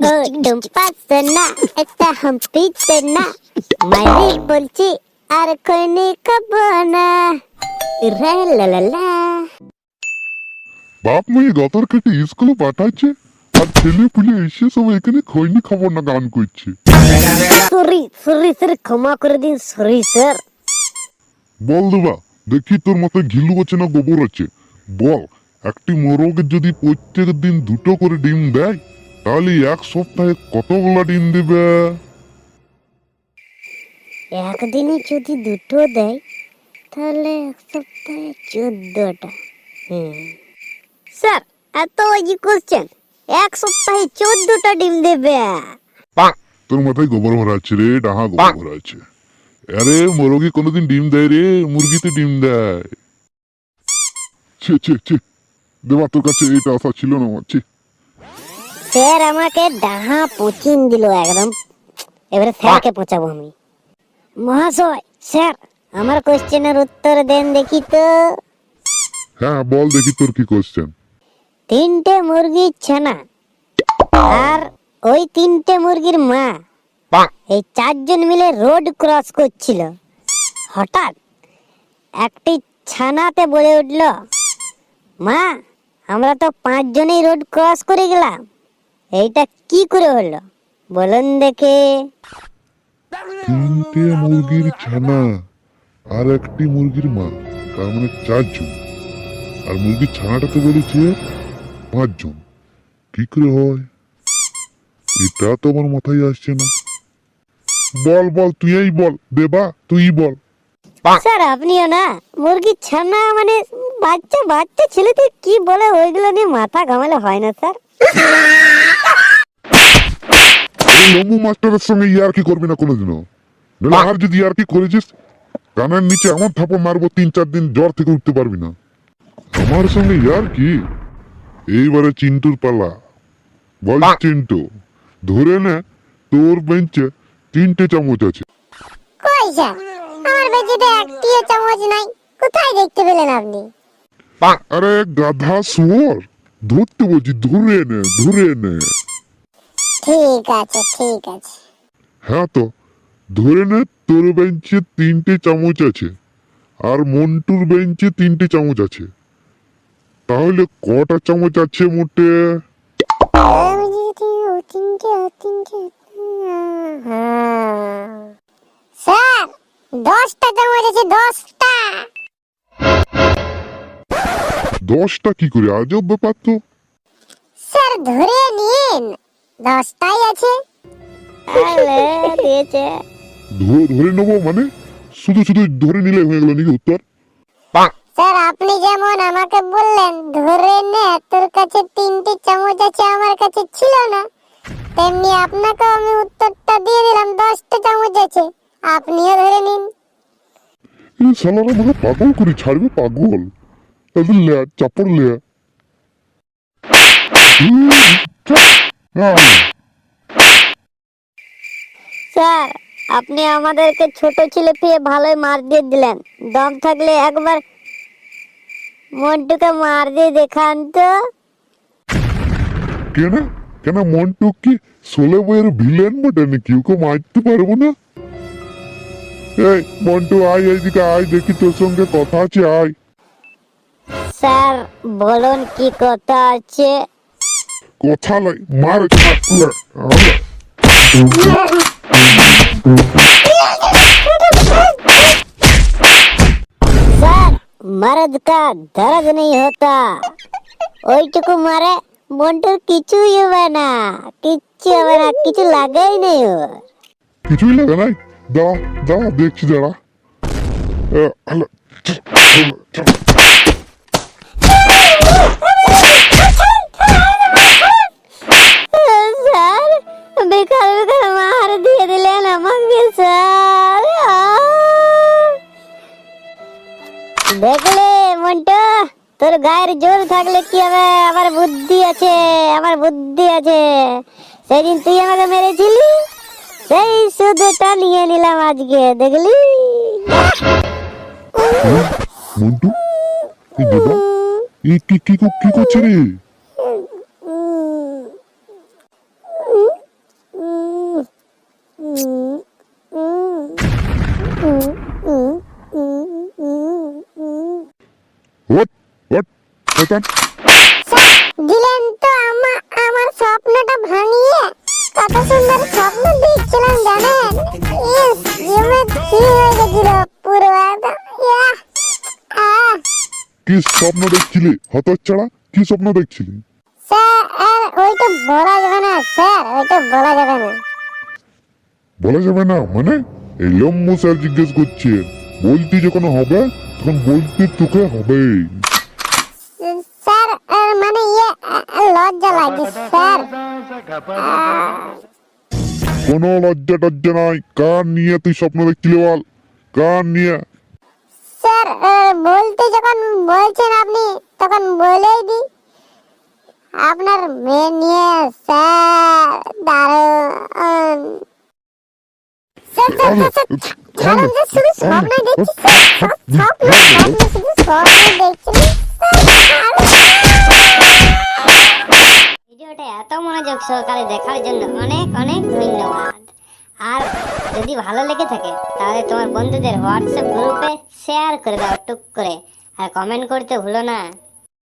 টুম্পাচ্ছে না মারি বলছি আর খৈনি খাব না রে লা লা লা বাপ মেয়ে গতর কেটে স্কুলে পাঠাচ্ছে আর ছেলে পুলে এসে সব এখানে খৈনি খাবার না গান করছে সরি সরি স্যার ক্ষমা করে দিন সরি স্যার বল দেবা দেখি তোর মাথায় ঘিলু আছে না গোবর আছে বল একটি মোরগ যদি প্রত্যেক দিন দুটো করে ডিম দেয় তাহলে এক সপ্তাহে কতগুলা ডিম দিবে? একদিনে যদি দুটো দেয় তাহলে এক সপ্তাহে চোদ্দটা। হুম। স্যার এত ইজি কোশ্চেন এক সপ্তাহে চোদ্দটা ডিম দেবে। তোর মাথায় গোবর ভরা আছে রে ডাহা গোবর ভরা আছে। আরে মোরগে কোনোদিন ডিম দেয় রে মুরগিতে ডিম দেয়। ছে ছে ছে। দেবা তোর কাছে এটা আশা ছিল না আমার ছে। স্যার আমাকে ডাহা পচিন দিল একদম। এবারে স্যারকে পচাবো আমি। মহাশয় স্যার আমার কোশ্চেনের উত্তর দেন দেখি তো। হ্যাঁ বল দেখি তোর কি কোশ্চেন। তিনটে মুরগির ছানা আর ওই তিনটে মুরগির মা। এই চারজন মিলে রোড ক্রস করছিল। হঠাৎ একটি ছানাতে বলে উঠল মা আমরা তো পাঁচজনেই রোড ক্রস করে গেলাম। এইটা কি করে হলো? বলুন দেখে। তিনটে মুরগির ছানা আর একটি মুরগির মা তার মানে চারজন। আর মুরগির ছানাটা তো বলেছে পাঁচজন। কি করে হয়? এটা তো আমার মাথায় আসছে না। বল বল তুই বল দেবা তুই বল। স্যার আপনিও না? মুরগির ছানা মানে বাচ্চা বাচ্চা ছেলেদের কি বলে ওইগুলো নিয়ে মাথা ঘামালে হয় না স্যার। এই লম্বু মাস্টারের সঙ্গে ইয়ার কি করবি না কোনোদিনও? নাহলে আর যদি ইয়ার কি করেছিস কানের নিচে এমন থাপড় মারবো তিন চার দিন জ্বর থেকে উঠতে পারবি না। আমার সঙ্গে ইয়ার কি এইবারে চিন্টুর পালা। বল চিন্টু ধরে নে তোর বেঞ্চে তিনটে চামচ আছে। কই স্যার আমার বেঁচেতে একটিও চামচ নাই। কোথায় দেখতে পেলেন আপনি? আরে গাধা শুয়োর ধরতে বলছি ধরে নে ধরে নে। ঠিক আছে ঠিক আছে। হ্যাঁ তো ধরে নে তোর বেঞ্চে তিনটে চামচ আছে আর মন্টুর বেঞ্চে তিনটে চামচ আছে। তাহলে কটা চামচ আছে মোটে। স্যার চামচ আছে দশটা কি করে? আজব ব্যাপার তো। স্যার ধরে নিন। দশটাই আছে। দিয়েছে। ধ- ধরে নেব মানে? শুধু শুধু ধরে নিলে হয়ে গেল নাকি উত্তর? স্যার আপনি যেমন আমাকে বললেন ধরে নে তোর কাছে তিনটে চামচ আছে আমার কাছে ছিল না। তেমনি আপনাকেও আমি উত্তরটা দিয়ে দিলাম দশটা চামচ আছে। আপনিও ধরে নিন। এই শালারা আমাকে পাগল করে ছাড়বে পাগল। তাদের লে চাপড় লে স্যার আপনি আমাদেরকে ছোট ছেলে পেয়ে ভালোই মার দিয়ে দিলেন। দম থাকলে একবার মন্টুকে মার দিয়ে দেখান তো। কেন? কেন মন্টু কি ষোলো বইয়ের ভিলেন বটে নাকি? ওকে মারতে পারব না? এই মন্টু আয় এইদিকে আয় দেখি তোর সঙ্গে কথা আছে আয়। স্যার বলুন কি কথা আছে? কথা লাই মার सर मर्द का दर्द नहीं होता ওইটুকু মারে মন্টুর কিছুই হবে না কিচ্ছু হবে না কিছু লাগেই নেই ওর কিছুই লাগে নাই দা দা দেখছি দাঁড়া এ, হ্যালো, চল, চল, চল। দেখলে মন্টু তোর গায়ের জোর থাকলে কি হবে? আমার বুদ্ধি আছে আমার বুদ্ধি আছে। সেদিন তুই আমাকে মেরেছিলি সেই সুদটা নিয়ে নিলাম আজকে দেখলি? হ্যাঁ, মন্টু? কি কি কি করছে রে? দিলেন তো আমার আমার স্বপ্নটা ভাঙিয়ে। কত সুন্দর স্বপ্ন দেখছিলাম জানেন? ইস জীবনে কি হয়ে গেছিল পুরো আহ। কি স্বপ্ন দেখছিলি হতচ্ছাড়া কি স্বপ্ন দেখছিলি? স্যার ওইটা বলা যাবে না স্যার ওইটা বলা যাবে না। বলা যাবে না মানে? এই লম্বু স্যার জিজ্ঞেস করছে বলতে যখন হবে তখন বলতে তোকে হবে লজ্জা লাগে স্যার। কোনো লজ্জা টজ্জা নাই। কার নিয়ে তুই স্বপ্ন দেখছিলি বল। কার নিয়ে। স্যার বলতে যখন বলছেন আপনি তখন বলেই দি আপনার মেয়ে নিয়ে স্যার দারুণ স্যার স্যার স্যার, স্যার ছাড়ুন যে শুধু স্বপ্নই দেখছি স্বপ্ন স্বপ্ন শুধু স্বপ্নই দেখছি। এত মনোযোগ সহকারে দেখার জন্য অনেক অনেক ধন্যবাদ। আর যদি ভালো লেগে থাকে, তাহলে তোমার বন্ধুদের হোয়াটসঅ্যাপ গ্রুপে শেয়ার করে দাও টুক করে। আর কমেন্ট করতে ভুলো না।